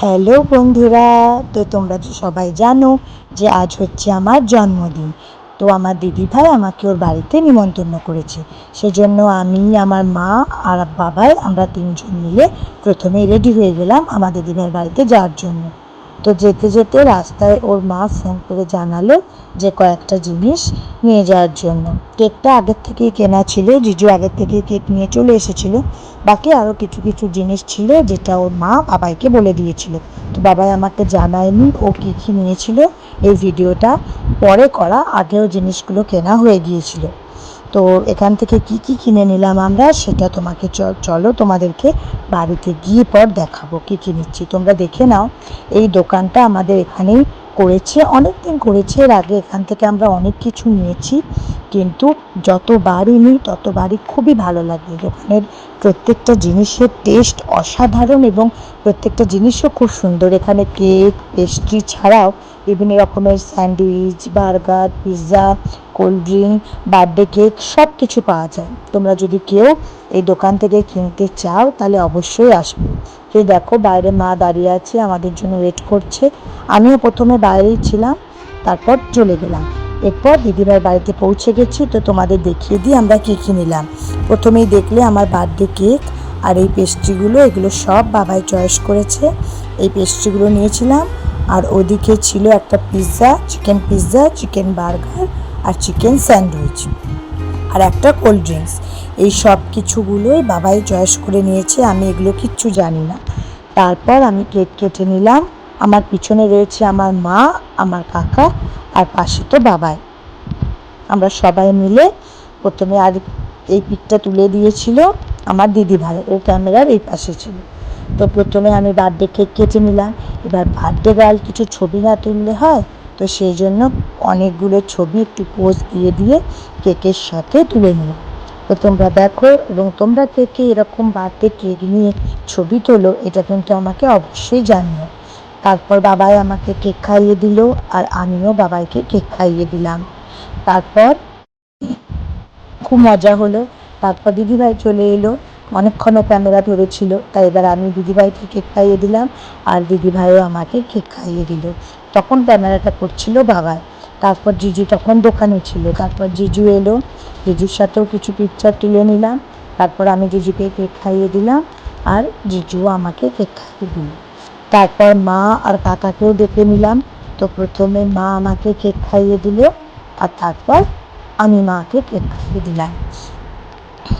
Hello বন্ধুরা, তো তোমরা সবাই জানো যে আজ হচ্ছে আমার জন্মদিন। তো আমার দিদি ভাই আমাকে ওর বাড়িতে নিমন্ত্রণ করেছে। সেজন্য আমি, আমার মা আর বাবাই আমরা তিনজন মিলে প্রথমেই রেডি হয়ে গেলাম আমার দিদি ভাইয়ের বাড়িতে যাওয়ার জন্য। তো যেতে যেতে রাস্তায় ওর মা ফোন করে জানালো যে কয়েকটা জিনিস নিয়ে যাওয়ার জন্য। কেকটা আগের থেকেই কেনা ছিল, জিজু আগের থেকেই কেক নিয়ে চলে এসেছিল। বাকি আরও কিছু কিছু জিনিস ছিল যেটা ওর মা বাবাইকে বলে দিয়েছিল। তো বাবাই আমাকে জানায়নি ও কী কী নিয়েছিল। এই ভিডিওটা পরে করা আগেও জিনিসগুলো কেনা হয়ে গিয়েছিল। তো এখান থেকে কি কি কিনে নিলাম আমরা সেটা তোমাকে চলো তোমাদেরকে বাড়িতে গিয়ে পর দেখাবো কী কী নিচ্ছি। তোমরা দেখে নাও, এই দোকানটা আমাদের এখানেই করেছে অনেক দিন করেছে। এর আগে এখান থেকে আমরা অনেক কিছু নিয়েছি, কিন্তু যতবারই নিই ততবারই খুবই ভালো লাগে। দোকানের প্রত্যেকটা জিনিসের টেস্ট অসাধারণ এবং প্রত্যেকটা জিনিসও খুব সুন্দর। এখানে কেক পেস্ট্রি ছাড়াও বিভিন্ন রকমের sandwich burger pizza cold drink, birthday cake সব কিছু পাওয়া যায়। তোমরা যদি কেউ এই দোকান থেকে কিনতে চাও, তাহলে অবশ্যই আসবে। তো দেখো, বাইরে মা দাঁড়িয়ে আছে, আমাদের জন্য ওয়েট করছে। আমিও প্রথমে বাইরেই ছিলাম, তারপর চলে গেলাম। এরপর দিদিভাইয়ের বাড়িতে পৌঁছে গেছি, তো তোমাদের দেখিয়ে দিই আমরা কী কী নিলাম। প্রথমেই দেখলে আমার বার্থডে কেক আর এই পেস্ট্রিগুলো, এগুলো সব বাবাই চয়েস করেছে। এই পেস্ট্রিগুলো নিয়েছিলাম। আর ওদিকে ছিল একটা pizza, chicken pizza, chicken burger আর চিকেন স্যান্ডউইচ আর একটা কোল্ড ড্রিঙ্কস এই সব কিছুগুলোই বাবাই চয়েস করে নিয়েছে, আমি এগুলো কিচ্ছু জানি না। তারপর আমি কেক কেটে নিলাম। আমার পিছনে রয়েছে আমার মা, আমার কাকা আর পাশে তো বাবাই। আমরা সবাই মিলে প্রথমে আর এই পিকটা তুলে দিয়েছিল আমার দিদি ভাই ক্যামেরার এই পাশে ছিল। তো প্রথমে আমি বার্থডে কেক কেটে নিলাম। এবার বার্থডে গার্ল কিছু ছবি না তুললে হয় তো সেই জন্য অনেকগুলো ছবি একটু পোজ দিয়ে দিয়ে কেকের সাথে তুলে নিলাম। তো তোমরা দেখো এবং তোমরা কে কে এরকম বার্থডে কেক নিয়ে ছবি তোলো, এটা কিন্তু আমাকে অবশ্যই জানিও। তারপর বাবাই আমাকে কেক খাইয়ে দিল আর আমিও বাবাইকে কেক খাইয়ে দিলাম। তারপর খুব মজা হলো। তারপর দিদিভাই চলে এলো। অনেকক্ষণও ক্যামেরা ধরেছিল, তাই এবার আমি দিদিভাইকে কেক খাইয়ে দিলাম আর দিদিভাইও আমাকে কেক খাইয়ে দিল। তখন ক্যামেরাটা করছিল বাবাই তারপর জিজু তখন দোকানে ছিল। তারপর জিজু এলো, জিজুর সাথেও কিছু পিকচার তুলে নিলাম। তারপর আমি জিজুকে কেক খাইয়ে দিলাম আর জিজুও আমাকে কেক খাইয়ে দিল। তারপর মা আর কাকাকেও ডেকে নিলাম। তো প্রথমে মা আমাকে কেক খাইয়ে দিল আর তারপর আমি মাকে কেক খাইয়ে দিলাম।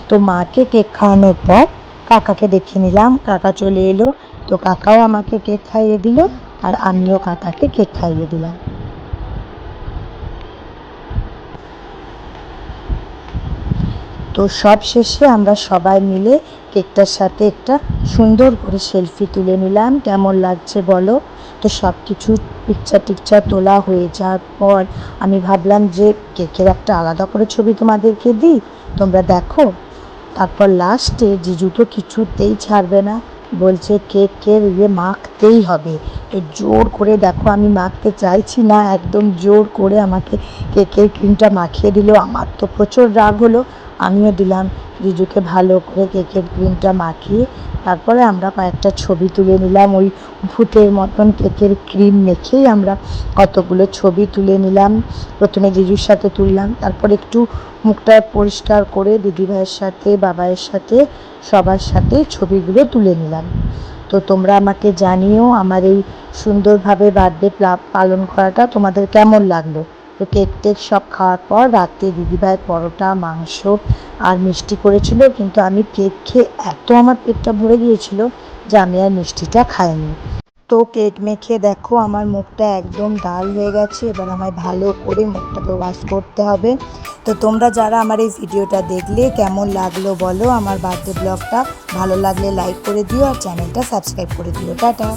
তো মাকে কেক খাওয়ানোর পর কাকাকে দেখে নিলাম, কাকা চলে এলো। তো কাকাও আমাকে কেক খাইয়ে দিল আর আমিও কাকাকে কেক খাইয়ে দিলাম। তো সব শেষে আমরা সবাই মিলে কেকটার সাথে একটা সুন্দর করে সেলফি তুলে নিলাম। কেমন লাগছে বলো? তো সব কিছু পিকচার টিকচার তোলা হয়ে যাওয়ার পর আমি ভাবলাম যে কেকের একটা আলাদা করে ছবি তোমাদেরকে দিই। তোমরা দেখো। তারপর লাস্টে যে জুতো কিছুতেই ছাড়বে না। বলছে কেকের ইয়ে মাখতেই হবে। তো জোর করে দেখো, আমি মাখতে চাইছি না। একদম জোর করে আমাকে কেকের ক্রিমটা মাখিয়ে দিল। আমার তো প্রচুর রাগ হলো। আমিও দিলাম জিজুকে ভালো করে কেকের ক্রিমটা মাখিয়ে, তারপরে আমরা কয়েকটা ছবি তুলে নিলাম। ওই ভূতের মতন কেকের ক্রিম মেখেই আমরা কতগুলো ছবি তুলে নিলাম। প্রথমে জিজুর সাথে তুললাম, তারপর একটু মুখটা পরিষ্কার করে দিদিভাইয়ের সাথে বাবাইয়ের সাথে, সবার সাথে ছবিগুলো তুলে নিলাম। তো তোমরা আমাকে জানিও আমার এই সুন্দরভাবে বার্থডে পালন করাটা তোমাদের কেমন লাগল? তো কেক টেক সব খাওয়ার পর রাত্রে দিদিভাই পরোটা, মাংস আর মিষ্টি করেছিল। কিন্তু আমি কেক খেয়ে এত আমার পেটটা ভরে গিয়েছিল যে আমি আর মিষ্টিটা খাইনি। তো কেক মেখে দেখো আমার মুখটা একদম ডাল হয়ে গেছে। এবার আমায় ভালো করে মুখটাকে ওয়াশ করতে হবে। তো তোমরা যারা আমার এই ভিডিওটা দেখলে, কেমন লাগল বলো আমার বার্থডে ব্লগটা? ভালো লাগলে লাইক করে দিও আর চ্যানেলটা সাবস্ক্রাইব করে দিও। টাটা।